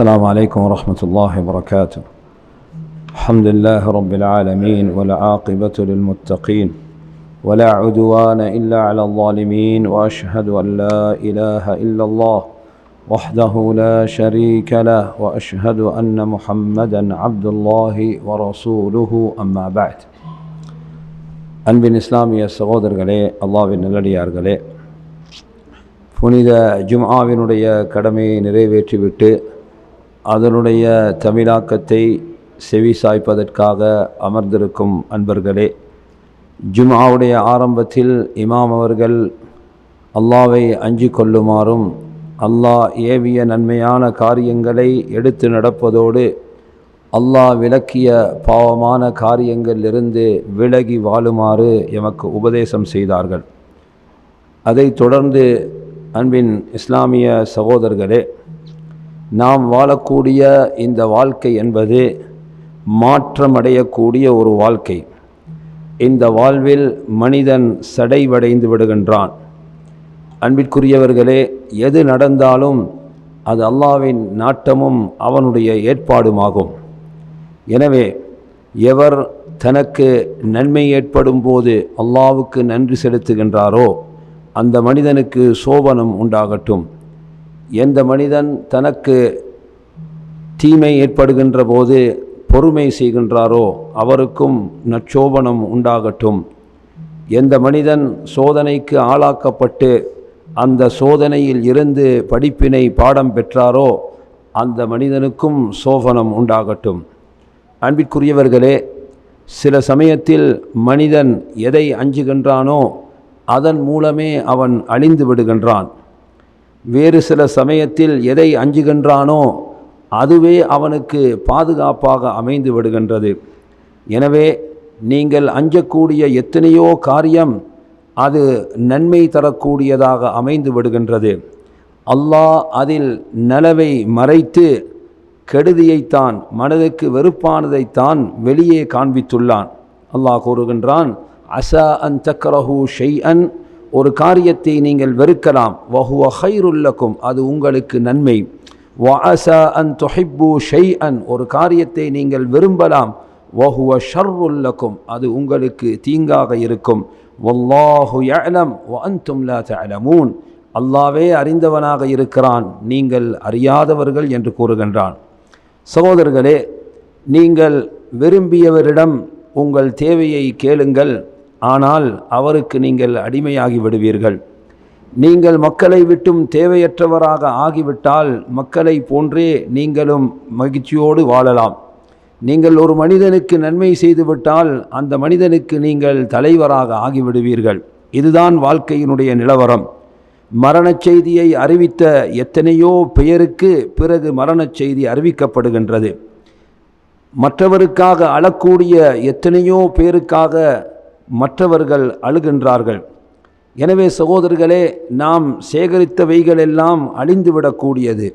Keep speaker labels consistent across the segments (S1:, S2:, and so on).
S1: السلام عليكم ورحمة الله وبركاته. الحمد لله رب العالمين والعاقبة للمتقين ولا عدوان إلا على الظالمين وأشهد أن لا إله إلا الله وحده لا شريك له وأشهد أن محمدا عبد الله ورسوله أما بعد. أن بن அன்பின் இஸ்லாமிய சகோதரர்களே அல்லாவின் நல்லடியார்களே புனித ஜும்ஆவினுடைய கடமையை நிறைவேற்றிவிட்டு அதனுடைய தமிழாக்கத்தை செவி சாய்ப்பதற்காக அமர்ந்திருக்கும் அன்பர்களே ஜும்ஆவுடைய ஆரம்பத்தில் இமாம் அவர்கள் அல்லாவை அஞ்சு கொள்ளுமாறும் அல்லாஹ் ஏவிய நன்மையான காரியங்களை எடுத்து நடப்பதோடு அல்லாஹ் விளக்கிய பாவமான காரியங்களிலிருந்து விலகி வாழுமாறு எமக்கு உபதேசம் செய்தார்கள். அதைத் தொடர்ந்து அன்பின் இஸ்லாமிய சகோதரர்களே நாம் வாழக்கூடிய இந்த வாழ்க்கை என்பது மாற்றமடையக்கூடிய ஒரு வாழ்க்கை. இந்த வாழ்வில் மனிதன் சடைவடைந்து விடுகின்றான். அன்பிற்குரியவர்களே எது நடந்தாலும் அது அல்லாவின் நாட்டமும் அவனுடைய ஏற்பாடுமாகும். எனவே எவர் தனக்கு நன்மை ஏற்படும் போது அல்லாவுக்கு நன்றி செலுத்துகின்றாரோ அந்த மனிதனுக்கு சோபனம் உண்டாகட்டும். எந்த மனிதன் தனக்கு தீமை ஏற்படுகின்ற போது பொறுமை செய்கின்றாரோ அவருக்கும் நச்சோபனம் உண்டாகட்டும். எந்த மனிதன் சோதனைக்கு ஆளாக்கப்பட்டு அந்த சோதனையில் இருந்து படிப்பினை பாடம் பெற்றாரோ அந்த மனிதனுக்கும் சோபனம் உண்டாகட்டும். அன்பிற்குரியவர்களே சில சமயத்தில் மனிதன் எதை அஞ்சுகின்றானோ அதன் மூலமே அவன் அழிந்து விடுகின்றான். வேறு சில சமயத்தில் எதை அஞ்சுகின்றானோ அதுவே அவனுக்கு பாதுகாப்பாக அமைந்து விடுகின்றது. எனவே நீங்கள் அஞ்சக்கூடிய எத்தனையோ காரியம் அது நன்மை தரக்கூடியதாக அமைந்து விடுகின்றது. அல்லாஹ் அதில் நலவை மறைத்து கெடுதியைத்தான் மனதுக்கு வெறுப்பானதைத்தான் வெளியே காண்பித்துள்ளான். அல்லாஹ் கூறுகின்றான் அசா அன் தக்கரஹூ ஷெய் அன் ஒரு காரியத்தை நீங்கள் வெறுக்கலாம். வஹுவ ஹைருல்லக்கும் அது உங்களுக்கு நன்மை. வ அச அன் தொஹிப்பு ஷெய் அன் ஒரு காரியத்தை நீங்கள் விரும்பலாம். வஹுவ ஷர்ருல்லக்கும். அது உங்களுக்கு தீங்காக இருக்கும். வல்லாஹு யஅலம். வ லா அல்லாவே அறிந்தவனாக இருக்கிறான். நீங்கள் அறியாதவர்கள் என்று கூறுகின்றான். சகோதரர்களே நீங்கள் விரும்பியவரிடம் உங்கள் தேவையை கேளுங்கள். ஆனால் அவருக்கு நீங்கள் அடிமையாகி விடுவீர்கள். நீங்கள் மக்களை விட்டும் தேவையற்றவராக ஆகிவிட்டால் மக்களை போன்றே நீங்களும் மகிழ்ச்சியோடு வாழலாம். நீங்கள் ஒரு மனிதனுக்கு நன்மை செய்துவிட்டால் அந்த மனிதனுக்கு நீங்கள் தலைவராக ஆகிவிடுவீர்கள். இதுதான் வாழ்க்கையினுடைய நிலவரம். மரணச் செய்தியை அறிவித்த எத்தனையோ பெயருக்கு பிறகு மரணச் செய்தி அறிவிக்கப்படுகின்றது. மற்றவருக்காக அழக்கூடிய எத்தனையோ பேருக்காக மற்றவர்கள் அழுகின்றார்கள். எனவே சகோதரர்களே நாம் சேகரித்தவைகளெல்லாம் அழிந்துவிடக்கூடியது.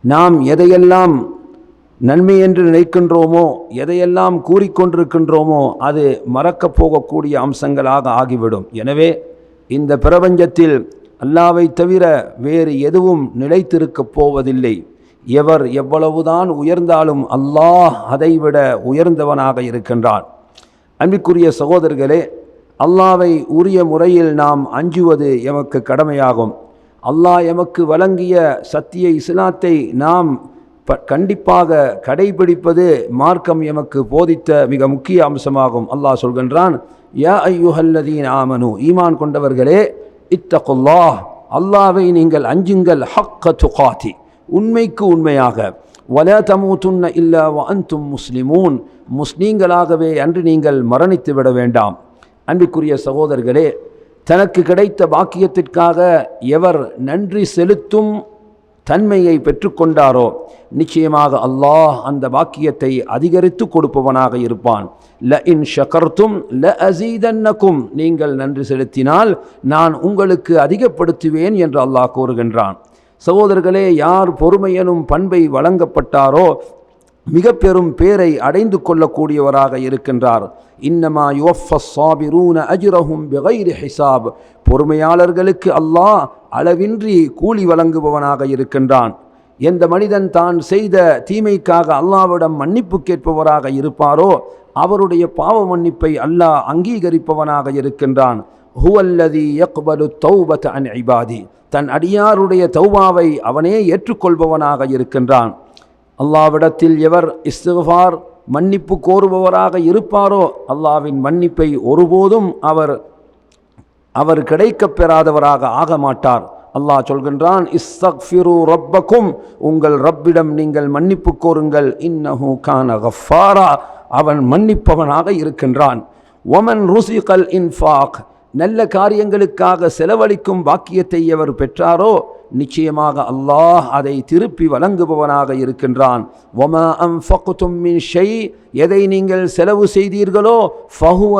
S1: நாம் எதையெல்லாம் நன்மை என்று நினைக்கின்றோமோ எதையெல்லாம் கூறிக்கொண்டிருக்கின்றோமோ அது மறக்கப் போகக்கூடிய அம்சங்களாக ஆகிவிடும். எனவே இந்த பிரபஞ்சத்தில் அல்லாவை தவிர வேறு எதுவும் நிலைத்திருக்கப் போவதில்லை. எவர் எவ்வளவுதான் உயர்ந்தாலும் அல்லாஹ் அதைவிட உயர்ந்தவனாக இருக்கின்றான். அன்பிற்குரிய சகோதரர்களே அல்லாவை உரிய முறையில் நாம் அஞ்சுவது எமக்கு கடமையாகும். அல்லாஹ் எமக்கு வழங்கிய சத்திய இஸ்லாத்தை நாம் ப கண்டிப்பாக கடைபிடிப்பது மார்க்கம் எமக்கு போதித்த மிக முக்கிய அம்சமாகும். அல்லாஹ் சொல்கின்றான் யா ஐயுஹல்லதீன் ஆமனு. ஈமான் கொண்டவர்களே இத்தகுல்லா அல்லாவை நீங்கள் அஞ்சுங்கள் ஹக்க துகாத்தி உண்மைக்கு உண்மையாக. வல தமூத்துன்ன இல்லா வ அன்தும் முஸ்லிமூன். முஸ்லீம்களாகவே அன்று நீங்கள் மரணித்து விட வேண்டாம். அன்பிற்குரிய சகோதரர்களே தனக்கு கிடைத்த பாக்கியத்திற்காக எவர் நன்றி செலுத்தும் தன்மையை பெற்றுக்கொண்டாரோ நிச்சயமாக அல்லாஹ் அந்த வாக்கியத்தை அதிகரித்து கொடுப்பவனாக இருப்பான். ல இன் ஷகர்த்தும் ல அசீதன்னக்கும் நீங்கள் நன்றி செலுத்தினால் நான் உங்களுக்கு அதிகப்படுத்துவேன் என்று அல்லாஹ் கூறுகின்றான். சகோதரர்களே யார் பொறுமையனும் பண்பை வழங்கப்பட்டாரோ மிக பெரும் பேரை அடைந்து கொள்ளக்கூடியவராக இருக்கின்றார். இன்னமா யுவஃபாபிரூன அஜ்ரஹும் பிகைரி ஹிசாப் பொறுமையாளர்களுக்கு அல்லாஹ் அளவின்றி கூலி வழங்குபவனாக இருக்கின்றான். எந்த மனிதன் தான் செய்த தீமைக்காக அல்லாவிடம் மன்னிப்பு கேட்பவராக இருப்பாரோ அவருடைய பாவ மன்னிப்பை அல்லாஹ் அங்கீகரிப்பவனாக இருக்கின்றான். ஹுவல்லதி யக்பலு தௌபத் அன் ஐபாதி தன் அடியாருடைய தௌபாவை அவனே ஏற்றுக்கொள்பவனாக இருக்கின்றான். அல்லாவிடத்தில் எவர் இஸ்திஃபார் மன்னிப்பு கோருபவராக இருப்பாரோ அல்லாவின் மன்னிப்பை ஒருபோதும் அவர் அவர் கிடைக்கப் பெறாதவராக ஆக மாட்டார். அல்லாஹ் சொல்கின்றான் இஸ்தக்ஃபிரு ரப்பக்கும் உங்கள் ரப்பிடம் நீங்கள் மன்னிப்பு கோருங்கள். இன்னஹு கான கஃபாரா அவன் மன்னிப்பவனாக இருக்கின்றான். ஒமன் ருசிகல் இன்ஃபாக். நல்ல காரியங்களுக்காக செலவழிக்கும் வாக்கியத்தை எவர் பெற்றாரோ நிச்சயமாக அல்லாஹ் அதை திருப்பி வழங்குபவனாக இருக்கின்றான். ஒம அம் மின் ஷை எதை நீங்கள் செலவு செய்தீர்களோ ஃபஹுவ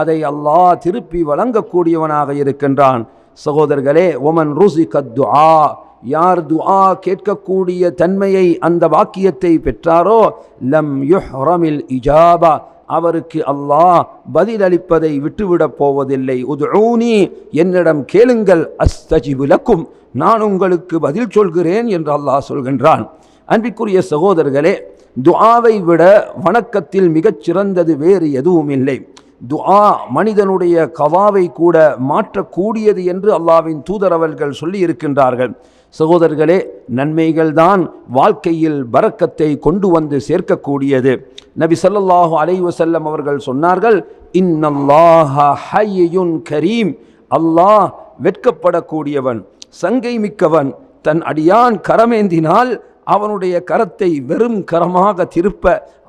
S1: அதை அல்லாஹ் திருப்பி வழங்கக்கூடியவனாக இருக்கின்றான். சகோதரர்களே ஒமன் ருசி கத்துஆ யார் துஆ கேட்கக்கூடிய தன்மையை அந்த வாக்கியத்தை பெற்றாரோ லம் யுஹ்ரமில் இஜாபா அவருக்கு அல்லாஹ் பதிலளிப்பதை விட்டுவிடப் போவதில்லை. உதுஊனி என்னிடம் கேளுங்கள். அஸ்தஜிபுலக்கும் நான் உங்களுக்கு பதில் சொல்கிறேன் என்று அல்லாஹ் சொல்கின்றான். அன்பிற்குரிய சகோதரர்களே துஆவை விட வணக்கத்தில் மிகச் சிறந்தது வேறு எதுவும் இல்லை துஆ மனிதனுடைய கவாவை கூட மாற்றக்கூடியது என்று அல்லாவின் தூதரவர்கள் சொல்லி இருக்கின்றார்கள் சகோதரர்களே நன்மைகள் தான் வாழ்க்கையில் பறக்கத்தை கொண்டு வந்து சேர்க்கக்கூடியது. நபி சல்லாஹூ அலைவசல்லம் அவர்கள் சொன்னார்கள் இன்னல்லாஹ கரீம். அல்லாஹ் வெட்கப்படக்கூடியவன் சங்கை மிக்கவன் தன் அடியான் கரமேந்தினால் அவனுடைய கரத்தை வெறும் கரமாக திருப்ப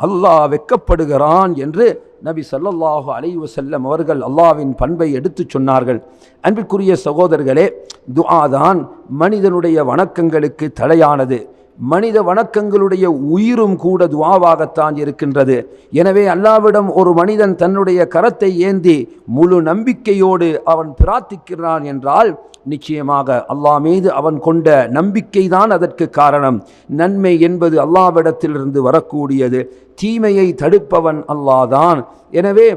S1: அல்லாஹ் வெட்கப்படுகிறான் என்று நபி ஸல்லல்லாஹு அலைஹி வசல்லம் அவர்கள் அல்லாஹ்வின் பண்பை எடுத்துச் சொன்னார்கள். அன்பிற்குரிய சகோதரர்களே துஆதான் மனிதனுடைய வணக்கங்களுக்கு தலையானது. மனித வணக்கங்களுடைய உயிரும் கூட துவாவாகத்தான் இருக்கின்றது. எனவே அல்லாவிடம் ஒரு மனிதன் தன்னுடைய கரத்தை ஏந்தி முழு நம்பிக்கையோடு அவன் பிரார்த்திக்கிறான் என்றால் நிச்சயமாக அல்லாஹ் மீது அவன் கொண்ட நம்பிக்கை தான் அதற்கு காரணம். நன்மை என்பது அல்லாவிடத்திலிருந்து வரக்கூடியது. தீமையை தடுப்பவன் அல்லாதான் எனவே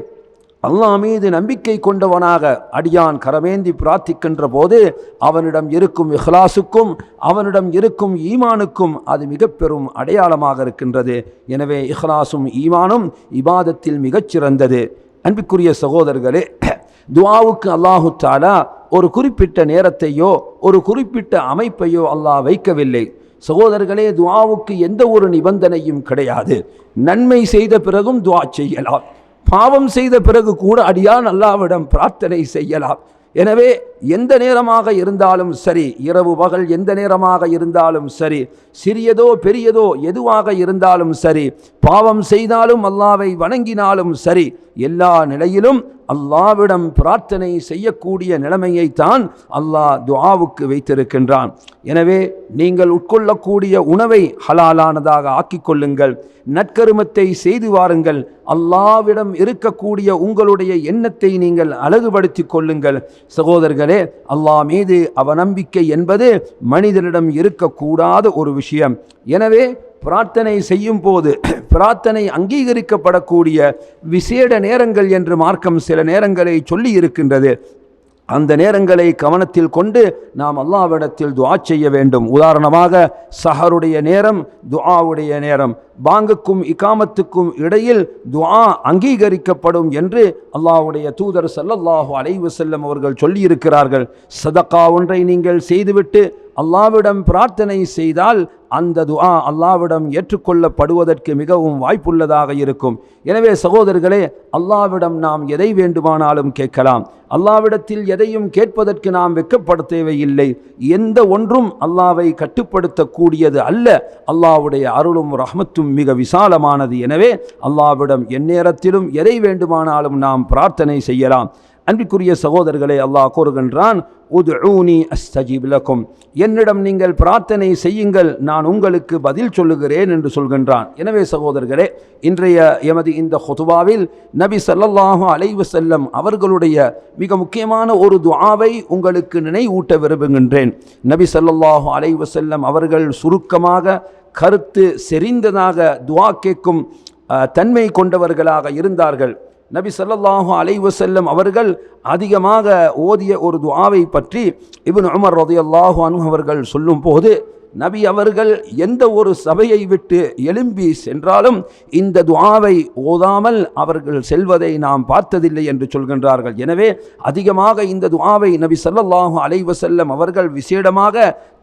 S1: அல்லாஹ் மீது நம்பிக்கை கொண்டவனாக அடியான் கரமேந்தி பிரார்த்திக்கின்ற போது அவனிடம் இருக்கும் இஹ்லாசுக்கும் அவனிடம் இருக்கும் ஈமானுக்கும் அது மிக பெரும் அடையாளமாக இருக்கின்றது. எனவே இஹ்லாசும் ஈமானும் இபாதத்தில் மிகச்சிறந்தது அன்பிற்குரிய சகோதரர்களே துவாவுக்கு அல்லாஹு தாலா ஒரு குறிப்பிட்ட நேரத்தையோ ஒரு குறிப்பிட்ட அமைப்பையோ அல்லாஹ் வைக்கவில்லை. சகோதரர்களே துவாவுக்கு எந்த ஒரு நிபந்தனையும் கிடையாது. நன்மை செய்த பிறகும் துவா செய்யலாம். பாவம் செய்த பிறகு கூட அடியான் அல்லாவிடம் பிரார்த்தனை செய்யலாம். எனவே எந்த நேரமாக இருந்தாலும் சரி இரவு பகல் எந்த நேரமாக இருந்தாலும் சரி சிறியதோ பெரியதோ எதுவாக இருந்தாலும் சரி பாவம் செய்தாலும் அல்லாவை வணங்கினாலும் சரி எல்லா நிலையிலும் அல்லாவிடம் பிரார்த்தனை செய்யக்கூடிய நிலைமையைத்தான் அல்லாஹ் துஆவுக்கு வைத்திருக்கின்றான். எனவே நீங்கள் உட்கொள்ளக்கூடிய உணவை ஹலாலானதாக ஆக்கிக் கொள்ளுங்கள் நற்கருமத்தை செய்து வாருங்கள் அல்லாவிடம் இருக்கக்கூடிய உங்களுடைய எண்ணத்தை நீங்கள் அழகுபடுத்திக் கொள்ளுங்கள். சகோதரர்கள் அல்லாஹ் மீது அவநம்பிக்கை என்பது மனிதனிடம் இருக்கக்கூடாத ஒரு விஷயம். எனவே பிரார்த்தனை செய்யும் போது பிரார்த்தனை அங்கீகரிக்கப்படக்கூடிய விசேட நேரங்கள் என்று மார்க்கம் சில நேரங்களை சொல்லி இருக்கின்றது. அந்த நேரங்களை கவனத்தில் கொண்டு நாம் அல்லாவிடத்தில் துவா செய்ய வேண்டும். உதாரணமாக சஹருடைய நேரம் துஆவுடைய நேரம். பாங்குக்கும் இக்காமத்துக்கும் இடையில் துஆ அங்கீகரிக்கப்படும் என்று அல்லாஹ்வுடைய தூதர் சல்லல்லாஹு அலைவு செல்லம் அவர்கள் சொல்லியிருக்கிறார்கள். சதக்கா ஒன்றை நீங்கள் செய்துவிட்டு அல்லாவிடம் பிரார்த்தனை செய்தால் அந்த துஆ அல்லாவிடம் ஏற்றுக்கொள்ளப்படுவதற்கு மிகவும் வாய்ப்புள்ளதாக இருக்கும். எனவே சகோதரர்களே அல்லாவிடம் நாம் எதை வேண்டுமானாலும் கேட்கலாம். அல்லாவிடத்தில் எதையும் கேட்பதற்கு நாம் வெக்கப்பட தேவையில்லை. எந்த ஒன்றும் அல்லாவை கட்டுப்படுத்தக்கூடியது அல்ல. அல்லாவுடைய அருளும் ரஹமத்தும் மிக விசாலமானது. எனவே அல்லாவிடம் எந்நேரத்திலும் எதை வேண்டுமானாலும் நாம் பிரார்த்தனை செய்யலாம். அன்பிற்குரிய சகோதரர்களை அல்லாஹ் கூறுகின்றான் உது ஊனி லக்கும். என்னிடம் நீங்கள் பிரார்த்தனை செய்யுங்கள் நான் உங்களுக்கு பதில் சொல்லுகிறேன் என்று சொல்கின்றான். எனவே சகோதரர்களே இன்றைய எமது இந்த ஹொதுவாவில் நபி சல்லல்லாஹு அலைவு செல்லம் அவர்களுடைய மிக முக்கியமான ஒரு துஆவை உங்களுக்கு நினைவூட்ட விரும்புகின்றேன். நபி சல்லல்லாஹு அலைவு செல்லம் அவர்கள் சுருக்கமாக கருத்து செறிந்ததாக துவா கேட்கும் தன்மை கொண்டவர்களாக இருந்தார்கள். நபி ஸல்லல்லாஹு அலைவசல்லம் அவர்கள் அதிகமாக ஓதிய ஒரு துவாவை பற்றி இப்னு உமர் ரதையல்லாஹு அனு அவர்கள் சொல்லும்போது நபி அவர்கள் எந்த ஒரு சபையை விட்டு எழும்பி சென்றாலும் இந்த துவாவை ஓதாமல் அவர்கள் செல்வதை நாம் பார்த்ததில்லை என்று சொல்கின்றார்கள். எனவே அதிகமாக இந்த துவாவை நபி ஸல்லல்லாஹு அலைவசல்லம் அவர்கள் விசேடமாக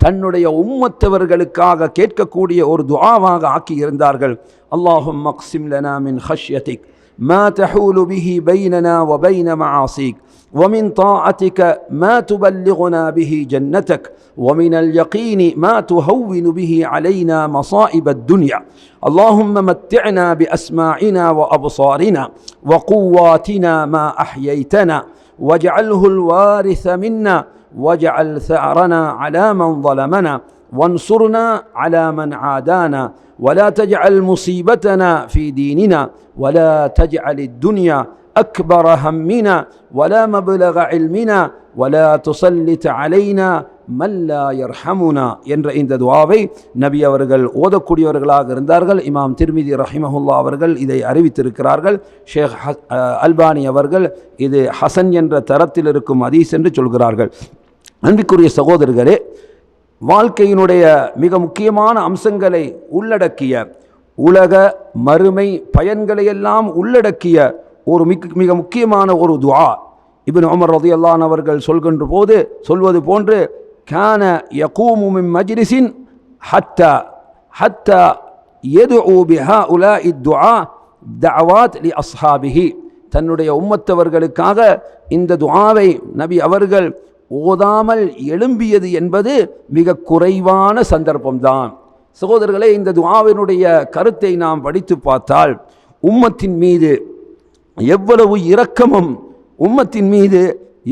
S1: தன்னுடைய உம்மத்தவர்களுக்காக கேட்கக்கூடிய ஒரு துவாவாக ஆக்கி இருந்தார்கள் அல்லாஹும் மக்சிம் லனா மின் ஹஷ்யதிக் ما تحول به بيننا وبين معاصيك ومن طاعتك ما تبلغنا به جنتك ومن اليقين ما تهون به علينا مصائب الدنيا. اللهم متعنا بأسماعنا وأبصارنا وقواتنا ما أحييتنا واجعله الوارث منا واجعل ثأرنا على من ظلمنا وانصرنا على من عادانا ولا تجعل مصيبتنا في ديننا ولا تجعل الدنيا اكبر همنا ولا مبلغ علمنا ولا تسلط علينا மல்லா யர்ஹமுனா என்ற இந்த துவாவை நபி அவர்கள் ஓதக்கூடியவர்களாக இருந்தார்கள் இமாம் திருமிதி ரஹிமஹுல்லா அவர்கள் இதை அறிவித்திருக்கிறார்கள் ஷேக் ஹ- அஹ் அல்பானி அவர்கள் இது ஹசன் என்ற தரத்தில் இருக்கும் அதீஸ் என்று சொல்கிறார்கள் அன்பிற்குரிய சகோதரர்களே வாழ்க்கையினுடைய மிக முக்கியமான அம்சங்களை உள்ளடக்கிய உலக மறுமை பயன்களையெல்லாம் உள்ளடக்கிய ஒரு மிக மிக முக்கியமான ஒரு துவா. இபின் உமர் ரதியல்லான் அவர்கள் சொல்கின்ற போது சொல்வது போன்று கேன யகூமுமின் மஜ்ரிசின் ஹத்தா ஹத்தா எது ஊபிஹா உல இத்வா தவாத் லி அஸ்ஹாபிஹி. தன்னுடைய உம்மத்தவர்களுக்காக இந்த துவாவை நபி அவர்கள் ஓதாமல் எழும்பியது என்பது மிக குறைவான சந்தர்ப்பம்தான். சகோதரர்களே இந்த துவாவினுடைய கருத்தை நாம் படித்து பார்த்தால் உம்மத்தின் மீது எவ்வளவு இரக்கமும் உம்மத்தின் மீது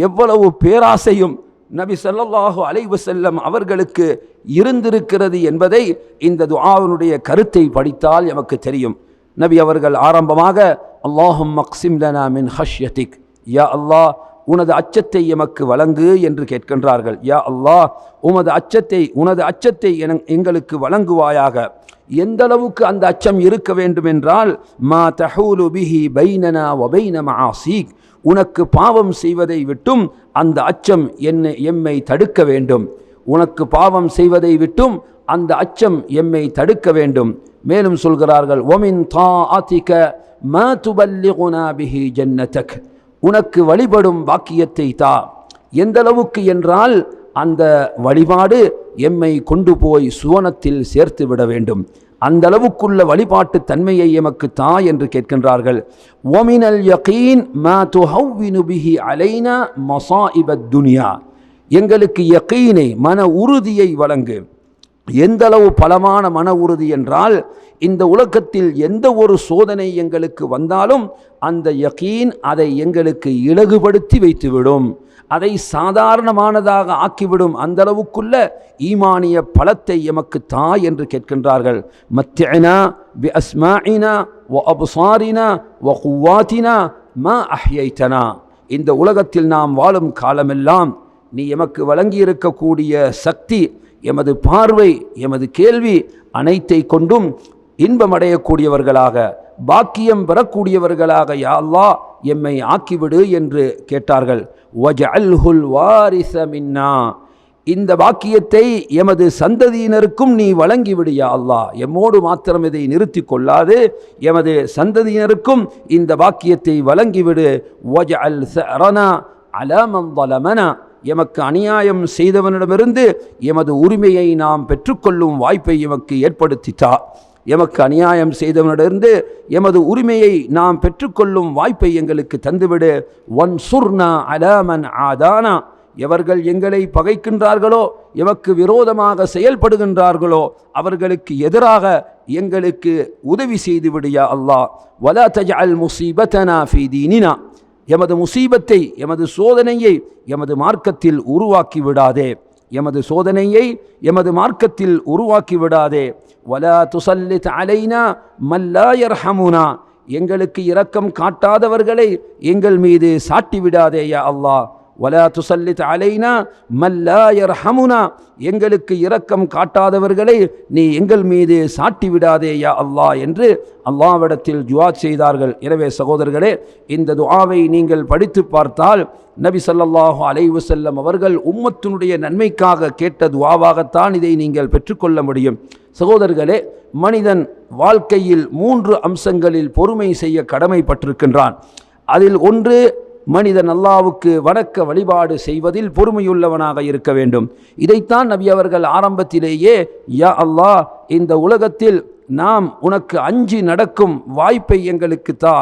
S1: எவ்வளவு பேராசையும் நபி ஸல்லல்லாஹு அலைஹி வஸல்லம் அவர்களுக்கு இருந்திருக்கிறது என்பதை இந்த துஆவினுடைய கருத்தை படித்தால் எமக்கு தெரியும். நபி அவர்கள் ஆரம்பமாக அல்லாஹும் மக்சிம் லனா மின் ஹஷ்யதிக். யா அல்லாஹ் உனது அச்சத்தை எமக்கு வழங்கு என்று கேட்கின்றார்கள். யா அல்லாஹ் உமது அச்சத்தை உனது அச்சத்தை என- எங்களுக்கு வழங்குவாயாக. எந்த அளவுக்கு அந்த அச்சம் இருக்க வேண்டும் என்றால் மா தஹூலு பிஹி பைனனா வபைன மஆசீக் உனக்கு பாவம் செய்வதை விட்டும் அந்த அச்சம் என்னை எம்மை தடுக்க வேண்டும். உனக்கு பாவம் செய்வதை விட்டும் அந்த அச்சம் எம்மை தடுக்க வேண்டும். மேலும் சொல்கிறார்கள் ஒமின் தா ஆத்திக மா துபல்லிகுனா பிஹி ஜன்னதக். உனக்கு வழிபடும் வாக்கியத்தை தா. எந்த அளவுக்கு என்றால் அந்த வழிபாடு எம்மை கொண்டு போய் சுவனத்தில் சேர்த்து விட வேண்டும். அந்த அளவுக்குள்ள வழிபாட்டு தன்மையை எமக்கு தா என்று கேட்கின்றார்கள். ஒமினல் யகீன் மா துஹவ்வினு பிஹி அலைனா மசாஇபத் துனியா. எங்களுக்கு யகீனை மன உறுதியை வழங்கு. எந்தளவு பலமான மன உறுதி என்றால் இந்த உலகத்தில் எந்த ஒரு சோதனை எங்களுக்கு வந்தாலும் அந்த யகீன் அதை எங்களுக்கு இலகுபடுத்தி வைத்துவிடும். அதை சாதாரணமானதாக ஆக்கிவிடும் அந்த அளவுக்குள்ள ஈமானிய பலத்தை எமக்கு தா என்று கேட்கின்றார்கள். மத்தியனா பி அஸ்மாயினா வ அபுசாரினா ஒ குவாத்தினா ம அஹ்யைத்தனா. இந்த உலகத்தில் நாம் வாழும் காலமெல்லாம் நீ எமக்கு வழங்கியிருக்கக்கூடிய சக்தி எமது பார்வை எமது கேள்வி அனைத்தை கொண்டும் இன்பமடையக்கூடியவர்களாக பாக்கியம் பெறக்கூடியவர்களாக யாழ்லா எம்மை ஆக்கிவிடு என்று கேட்டார்கள். ஒஜ அல்ஹுல் வாரிசமின்னா இந்த வாக்கியத்தை எமது சந்ததியினருக்கும் நீ வழங்கிவிடு யா அல்லா எம்மோடு மாத்திரம் இதை நிறுத்தி கொள்ளாது. எமது சந்ததியினருக்கும் இந்த வாக்கியத்தை வழங்கிவிடு. ஒஜ அல் சரணா அலமந்தலமனா எமக்கு அநியாயம் செய்தவனிடமிருந்து எமது உரிமையை நாம் பெற்றுக்கொள்ளும் வாய்ப்பை எமக்கு ஏற்படுத்தித்தா. எமக்கு அநியாயம் செய்தவனிடமிருந்து எமது உரிமையை நாம் பெற்றுக்கொள்ளும் வாய்ப்பை எங்களுக்கு தந்துவிடு. ஒன் சுர்னா அலாமன் ஆதானா. எவர்கள் எங்களை பகைக்கின்றார்களோ எமக்கு விரோதமாக செயல்படுகின்றார்களோ அவர்களுக்கு எதிராக எங்களுக்கு உதவி செய்து விடியா அல்லாஹ். வலா தஜ்அல் முசீபத்தனா ஃபீ தீனினா. எமது முசீபத்தை எமது சோதனையை எமது மார்க்கத்தில் உருவாக்கி விடாதே. எமது சோதனையை எமது மார்க்கத்தில் உருவாக்கி விடாதே. வலா துசல்லித் அலைனா மல்லா யர்ஹமுனா. எங்களுக்கு இரக்கம் காட்டாதவர்களை எங்கள் மீது சாட்டி விடாதேயா அல்லாஹ். வலா துசல்லித் அலைனா மல்லா யர்ஹமுனா எங்களுக்கு இரக்கம் காட்டாதவர்களை நீ எங்கள் மீது சாட்டி விடாதே யா அல்லாஹ் என்று அல்லாவிடத்தில் துவா செய்தார்கள். எனவே சகோதரர்களே இந்த துவாவை நீங்கள் படித்து பார்த்தால் நபி ஸல்லல்லாஹு அலைஹி அவர்கள் உம்மத்தினுடைய நன்மைக்காக கேட்ட துவாவாகத்தான் இதை நீங்கள் பெற்றுக்கொள்ள முடியும். சகோதரர்களே மனிதன் வாழ்க்கையில் மூன்று அம்சங்களில் பொறுமை செய்ய கடமைப்பட்டிருக்கின்றான். அதில் ஒன்று மனிதன் அல்லாவுக்கு வணக்க வழிபாடு செய்வதில் பொறுமையுள்ளவனாக இருக்க வேண்டும். இதைத்தான் நபி அவர்கள் ஆரம்பத்திலேயே யா அல்லாஹ் இந்த உலகத்தில் நாம் உனக்கு அஞ்சி நடக்கும் வாய்ப்பை எங்களுக்கு தா.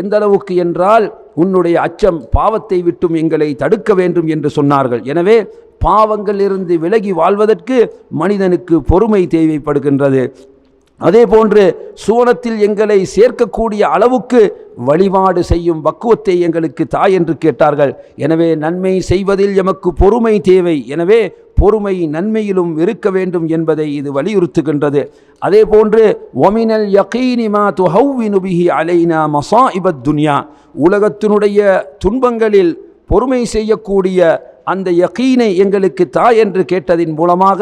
S1: எந்த அளவுக்கு என்றால் உன்னுடைய அச்சம் பாவத்தை விட்டும் எங்களை தடுக்க வேண்டும் என்று சொன்னார்கள். எனவே பாவங்களிலிருந்து விலகி வாழ்வதற்கு மனிதனுக்கு பொறுமை தேவைப்படுகின்றது. அதே போன்று சுவனத்தில் எங்களை சேர்க்கக்கூடிய அளவுக்கு வழிபாடு செய்யும் பக்குவத்தை எங்களுக்கு தாய் என்று கேட்டார்கள். எனவே நன்மை செய்வதில் எமக்கு பொறுமை தேவை. எனவே பொறுமை நன்மையிலும் இருக்க வேண்டும் என்பதை இது வலியுறுத்துகின்றது. அதே போன்று ஒமினல் யகீனிமா துஹவ்வினு அலைனா அலைனா மசாஇபத் துன்யா. உலகத்தினுடைய துன்பங்களில் பொறுமை செய்யக்கூடிய அந்த யகீனை எங்களுக்கு தாய் என்று கேட்டதின் மூலமாக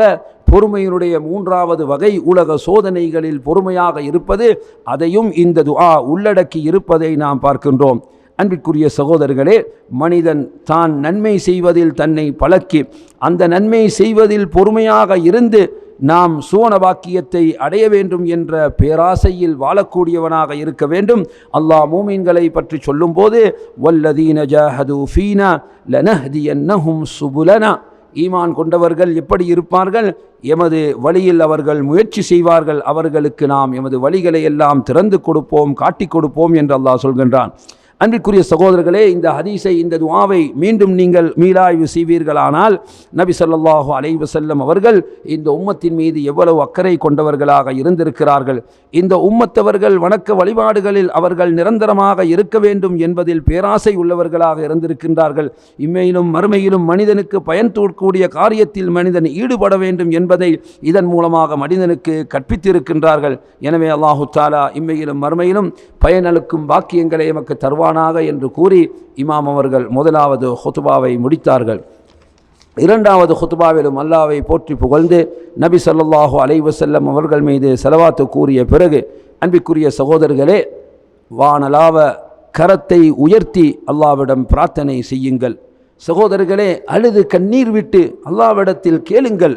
S1: பொறுமையினுடைய மூன்றாவது வகை உலக சோதனைகளில் பொறுமையாக இருப்பது அதையும் இந்த துஆ உள்ளடக்கி இருப்பதை நாம் பார்க்கின்றோம். அன்பிற்குரிய சகோதரர்களே மனிதன் தான் நன்மை செய்வதில் தன்னை பழக்கி அந்த நன்மை செய்வதில் பொறுமையாக இருந்து நாம் சுவன வாக்கியத்தை அடைய வேண்டும் என்ற பேராசையில் வாழக்கூடியவனாக இருக்க வேண்டும். அல்லாஹ் மூமீன்களை பற்றி சொல்லும்போது வல்லதீன ஜஹது ஃபீனா லனஹ்தியன்னஹும் சுபுலனா. ஈமான் கொண்டவர்கள் எப்படி இருப்பார்கள்? எமது வழியில் அவர்கள் முயற்சி செய்வார்கள். அவர்களுக்கு நாம் எமது வழிகளை எல்லாம் திறந்து கொடுப்போம் காட்டிக் கொடுப்போம் என்று அல்லாஹ் சொல்கின்றான். அன்பிற்குரிய சகோதரர்களே இந்த ஹதீஸை இந்த துவாவை மீண்டும் நீங்கள் மீளாய்வு செய்வீர்களானால் நபி சொல்லாஹு அலைவசல்லம் அவர்கள் இந்த உம்மத்தின் மீது எவ்வளவு அக்கறை கொண்டவர்களாக இருந்திருக்கிறார்கள். இந்த உம்மத்தவர்கள் வணக்க வழிபாடுகளில் அவர்கள் நிரந்தரமாக இருக்க வேண்டும் என்பதில் பேராசை உள்ளவர்களாக இருந்திருக்கின்றார்கள். இம்மையிலும் மறுமையிலும் மனிதனுக்கு பயன் தூக்கக்கூடிய காரியத்தில் மனிதன் ஈடுபட வேண்டும் என்பதை இதன் மூலமாக மனிதனுக்கு கற்பித்திருக்கின்றார்கள். எனவே அல்லாஹு தாலா இம்மையிலும் மறுமையிலும் பயனளிக்கும் பாக்கியங்களை எமக்கு தருவானாக என்று கூறி இமாம் அவர்கள் முதலாவது ஹொத்துபாவை முடித்தார்கள். இரண்டாவது ஹொத்துபாவிலும் அல்லாவை போற்றி புகழ்ந்து நபி சொல்லாஹு அலைவசல்லம் அவர்கள் மீது செலவாத்து கூறிய பிறகு அன்பிற்குரிய சகோதரர்களே வானலாவ கரத்தை உயர்த்தி அல்லாவிடம் பிரார்த்தனை செய்யுங்கள். சகோதரர்களே அழுது கண்ணீர் விட்டு அல்லாவிடத்தில் கேளுங்கள்.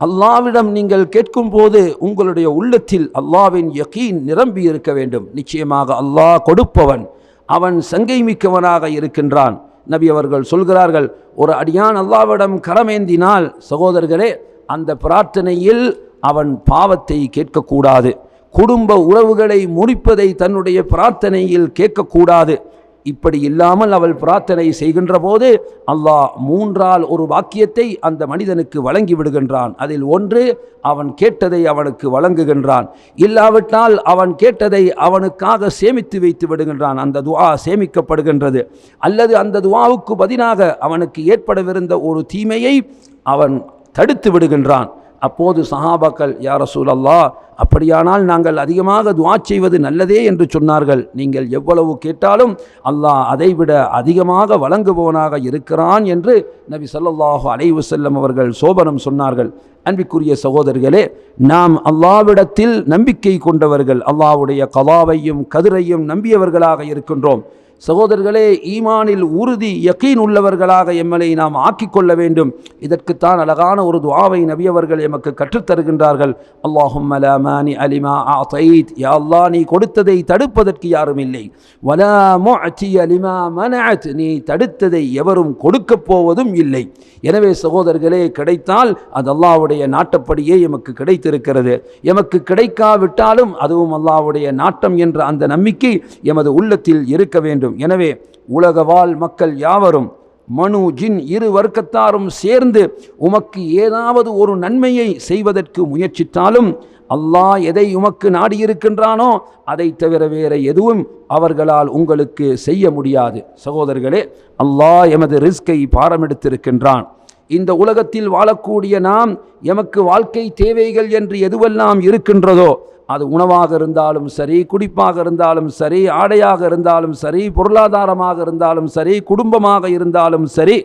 S1: அல்லாவிடம் நீங்கள் கேட்கும் போது உங்களுடைய உள்ளத்தில் அல்லாவின் யகீன் நிரம்பி இருக்க வேண்டும். நிச்சயமாக அல்லாஹ் கொடுப்பவன். அவன் சங்கை மிக்கவனாக இருக்கின்றான். நபி அவர்கள் சொல்கிறார்கள் ஒரு அடியான் அல்லாவிடம் கரமேந்தினால் சகோதரர்களே அந்த பிரார்த்தனையில் அவன் பாவத்தை கேட்கக்கூடாது. குடும்ப உறவுகளை முறிப்பதை தன்னுடைய பிரார்த்தனையில் கேட்கக்கூடாது. இப்படி இல்லாமல் அவள் பிரார்த்தனை செய்கின்ற போது அல்லாஹ் மூன்றால் ஒரு வாக்கியத்தை அந்த மனிதனுக்கு வழங்கி விடுகின்றான். அதில் ஒன்று அவன் கேட்டதை அவனுக்கு வழங்குகின்றான். இல்லாவிட்டால் அவன் கேட்டதை அவனுக்காக சேமித்து வைத்து விடுகின்றான். அந்த துவா சேமிக்கப்படுகின்றது. அல்லது அந்த துவாவுக்கு பதிலாக அவனுக்கு ஏற்படவிருந்த ஒரு தீமையை அவன் தடுத்து விடுகின்றான். அப்போது சஹாபாக்கள் யார் ரசூலல்லா அப்படியானால் நாங்கள் அதிகமாக துவா செய்வது நல்லதே என்று சொன்னார்கள். நீங்கள் எவ்வளவு கேட்டாலும் அல்லாஹ் அதைவிட அதிகமாக வழங்குபவனாக இருக்கிறான் என்று நபி ஸல்லல்லாஹு அலைவு செல்லம் அவர்கள் சோபனம் சொன்னார்கள். அன்பிற்குரிய சகோதரர்களே நாம் அல்லாவிடத்தில் நம்பிக்கை கொண்டவர்கள் அல்லாவுடைய கலாவையும் கதிரையும் நம்பியவர்களாக இருக்கின்றோம். சகோதரர்களே ஈமானில் உறுதி யக்கீன் உள்ளவர்களாக எம்மலை நாம் ஆக்கிக்கொள்ள வேண்டும். இதற்குத்தான் அழகான ஒரு துவாவை நபியவர்கள் எமக்கு கற்றுத்தருகின்றார்கள் அல்லாஹும் மானி அலிமா ஆத்தைத் யா அல்லாஹ் நீ கொடுத்ததை தடுப்பதற்கு யாரும் இல்லை. வலாமோ அச்சி அலிமா மனஅத். நீ தடுத்ததை எவரும் கொடுக்கப் போவதும் இல்லை. எனவே சகோதரர்களே கிடைத்தால் அது அல்லாவுடைய நாட்டப்படியே எமக்கு கிடைத்திருக்கிறது. எமக்கு கிடைக்காவிட்டாலும் அதுவும் அல்லாவுடைய நாட்டம் என்ற அந்த நம்பிக்கை எமது உள்ளத்தில் இருக்க வேண்டும். எனவே உலக வாழ் மக்கள் யாவரும் மனு ஜின் இரு வர்க்கத்தாரும் சேர்ந்து உமக்கு ஏதாவது ஒரு நன்மையை செய்வதற்கு முயற்சித்தாலும் அல்லாஹ் எதை உமக்கு நாடியிருக்கின்றானோ அதை தவிர வேற எதுவும் அவர்களால் உங்களுக்கு செய்ய முடியாது. சகோதரர்களே அல்லாஹ் எமது ரிஸ்கை பாரமெடுத்திருக்கின்றான். இந்த உலகத்தில் வாழக்கூடிய நாம் எமக்கு வாழ்க்கை தேவைகள் என்று எதுவெல்லாம் இருக்கின்றதோ அது உணவாக இருந்தாலும் சரி குடிப்பாக இருந்தாலும் சரி ஆடையாக இருந்தாலும் சரி பொருளாதாரமாக இருந்தாலும் சரி குடும்பமாக இருந்தாலும் சரி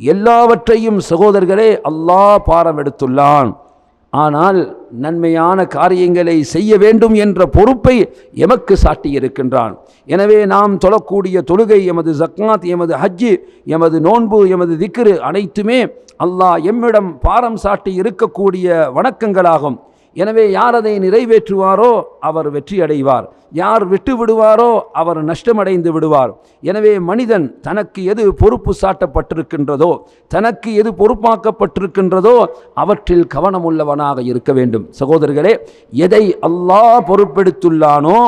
S1: எல்லாவற்றையும் சகோதரர்களே அல்லாஹ் பாரம் எடுத்துள்ளான் ஆனால் நன்மையான காரியங்களை செய்ய வேண்டும் என்ற பொறுப்பை எமக்கு சாட்டியிருக்கின்றான். எனவே நாம் தொழக்கூடிய தொழுகை எமது ஜக்மாத் எமது ஹஜ்ஜு எமது நோன்பு எமது திக்ரு அனைத்துமே அல்லாஹ் எம்மிடம் பாரம் சாட்டி இருக்கக்கூடிய வணக்கங்களாகும். எனவே யார் அதை நிறைவேற்றுவாரோ அவர் வெற்றி அடைவார் யார் விட்டு விடுவாரோ அவர் நஷ்டமடைந்து விடுவார். எனவே மனிதன் தனக்கு எது பொறுப்பு சாட்டப்பட்டிருக்கின்றதோ தனக்கு எது பொறுப்பாக்கப்பட்டிருக்கின்றதோ அவற்றில் கவனமுள்ளவனாக இருக்க வேண்டும். சகோதரர்களே எதை அல்லாஹ் பொறுப்பெடுத்துள்ளானோ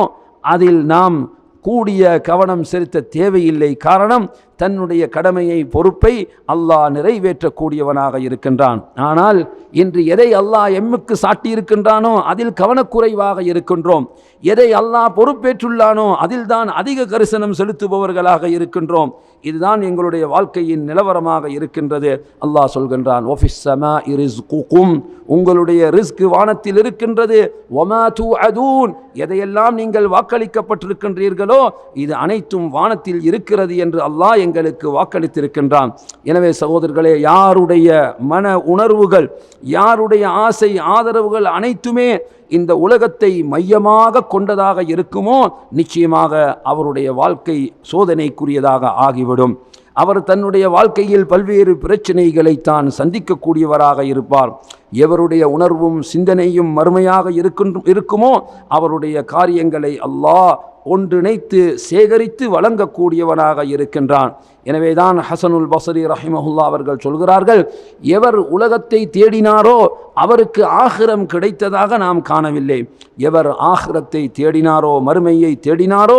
S1: அதில் நாம் கூடிய கவனம் செலுத்த தேவையில்லை. காரணம் தன்னுடைய கடமையை பொறுப்பை அல்லாஹ் நிறைவேற்றக்கூடியவனாக இருக்கின்றான். ஆனால் இன்று எதை அல்லாஹ் எம்முக்கு சாட்டியிருக்கின்றானோ அதில் கவனக்குறைவாக இருக்கின்றோம். எதை அல்லாஹ் பொறுப்பேற்றுள்ளானோ அதில்தான் அதிக கரிசனம் செலுத்துபவர்களாக இருக்கின்றோம். இதுதான் எங்களுடைய வாழ்க்கையின் நிலவரமாக இருக்கின்றது அல்லாஹ் சொல்கின்றான். உங்களுடைய ரிஸ்க் வானத்தில் இருக்கின்றது. ஒமா தூ அதூன் எதையெல்லாம் நீங்கள் வாக்களிக்கப்பட்டிருக்கின்றீர்களோ இது அனைத்தும் வானத்தில் இருக்கிறது என்று அல்லாஹ் எங்களுக்கு வாக்களித்திருக்கின்றான். எனவே சகோதரர்களே யாருடைய மன உணர்வுகள் யாருடைய ஆசை ஆதரவுகள் அனைத்துமே இந்த உலகத்தை மையமாக கொண்டதாக இருக்குமோ நிச்சயமாக அவருடைய வாழ்க்கை சோதனைக்குரியதாக ஆகிவிடும். அவர் தன்னுடைய வாழ்க்கையில் பல்வேறு பிரச்சனைகளை தான் சந்திக்கக்கூடியவராக இருப்பார். எவருடைய உணர்வும் சிந்தனையும் மறுமையாக இருக்குமோ அவருடைய காரியங்களை அல்லாஹ் ஒன்றிணைத்து சேகரித்து வழங்கக்கூடியவனாக இருக்கின்றான். எனவேதான் ஹசனுல் பசரி ரஹிமஹுல்லா அவர்கள் சொல்கிறார்கள் எவர் உலகத்தை தேடினாரோ அவருக்கு ஆகிரம் கிடைத்ததாக நாம் காணவில்லை. எவர் ஆகிரத்தை தேடினாரோ மறுமையை தேடினாரோ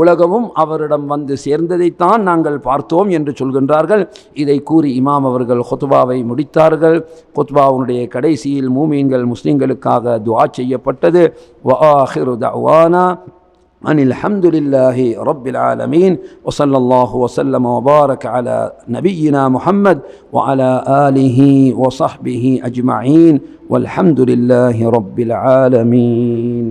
S1: உலகமும் அவரிடம் வந்து சேர்ந்ததைத்தான் நாங்கள் பார்த்தோம் என்று சொல்கின்றார்கள். இதை கூறி இமாம் அவர்கள் ஹொத்பாவை முடித்தார்கள். ஹொத்பாவுடைய கடைசியில் மூமீன்கள் முஸ்லிம்களுக்காக துவா செய்யப்பட்டது வஆஹிரு தஅவானா أن الحمد لله رب العالمين وصلى الله وسلم وبارك على نبينا محمد وعلى آله وصحبه أجمعين والحمد لله رب العالمين